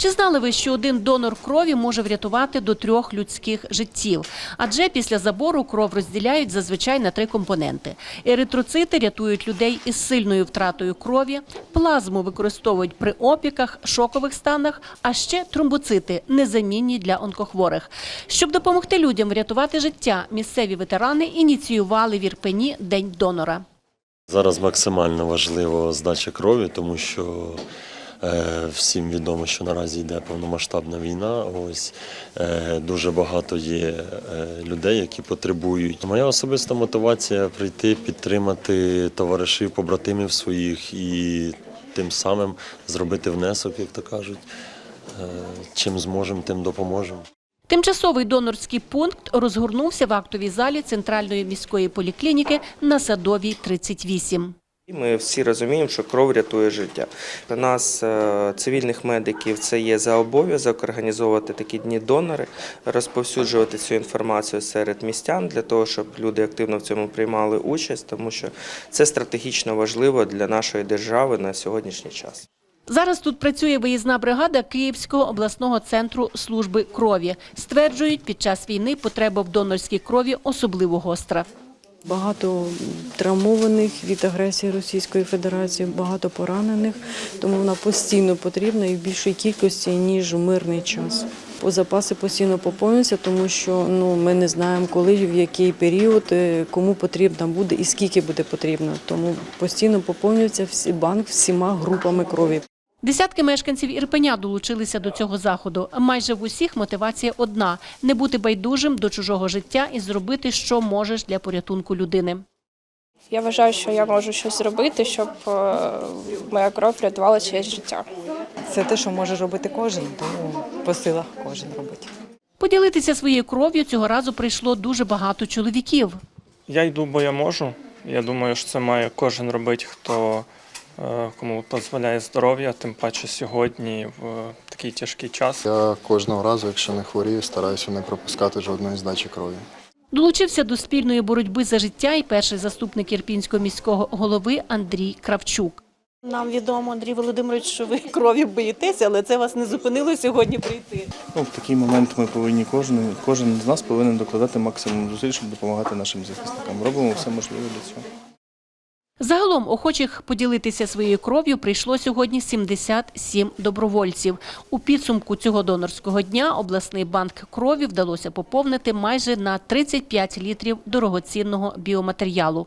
Чи знали ви, що один донор крові може врятувати до трьох людських життів? Адже після забору кров розділяють зазвичай на три компоненти: еритроцити рятують людей із сильною втратою крові, плазму використовують при опіках, шокових станах, а ще тромбоцити незамінні для онкохворих. Щоб допомогти людям врятувати життя, місцеві ветерани ініціювали в Ірпені День донора. Зараз максимально важливо здача крові, тому що всім відомо, що наразі йде повномасштабна війна. Ось е, дуже багато є е, людей, які потребують. Моя особиста мотивація прийти, підтримати товаришів, побратимів своїх і тим самим зробити внесок, як то кажуть. Е, чим зможемо, тим допоможемо. Тимчасовий донорський пункт розгорнувся в актовій залі Центральної міської поліклініки на Садовій 38. Ми всі розуміємо, що кров рятує життя. Для нас, е, цивільних медиків, це є за обов'язок організовувати такі дні донори, розповсюджувати цю інформацію серед містян для того, щоб люди активно в цьому приймали участь, тому що це стратегічно важливо для нашої держави на сьогоднішній час. Зараз тут працює виїзна бригада Київського обласного центру служби крові. Стверджують, під час війни потреба в донорській крові особливо гостра. Багато травмованих від агресії Російської Федерації, багато поранених, тому вона постійно потрібна і в більшій кількості, ніж в мирний час. Запаси постійно поповнюються, тому що ну, ми не знаємо, коли, в який період, е, кому потрібна буде і скільки буде потрібно. Тому постійно поповнюється всі банк всіма групами крові. Десятки мешканців Ірпеня долучилися до цього заходу. Майже в усіх мотивація одна – не бути байдужим до чужого життя і зробити, що можеш для порятунку людини. Я вважаю, що я можу щось зробити, щоб е, моя кров рятувала чиєсь життя. Це те, що може робити кожен, тому по силах кожен робить. Поділитися своєю кров'ю цього разу прийшло дуже багато чоловіків. Я йду, бо я можу. Я думаю, що це має кожен робити, хто кому дозволяє здоров'я, тим паче сьогодні в такий тяжкий час. Я кожного разу, якщо не хворію, стараюся не пропускати жодної здачі крові. Долучився до спільної боротьби за життя і перший заступник Ірпінського міського голови Андрій Кравчук. Нам відомо, Андрій Володимирович, що ви крові боїтеся, але це вас не зупинило сьогодні прийти. Ну, в такий момент ми повинні кожен, кожен з нас повинен докладати максимум зусиль, щоб допомагати нашим захисникам. Робимо все можливе для цього. Загалом охочих поділитися своєю кров'ю прийшло сьогодні 77 добровольців. У підсумку цього донорського дня обласний банк крові вдалося поповнити майже на 35 літрів дорогоцінного біоматеріалу.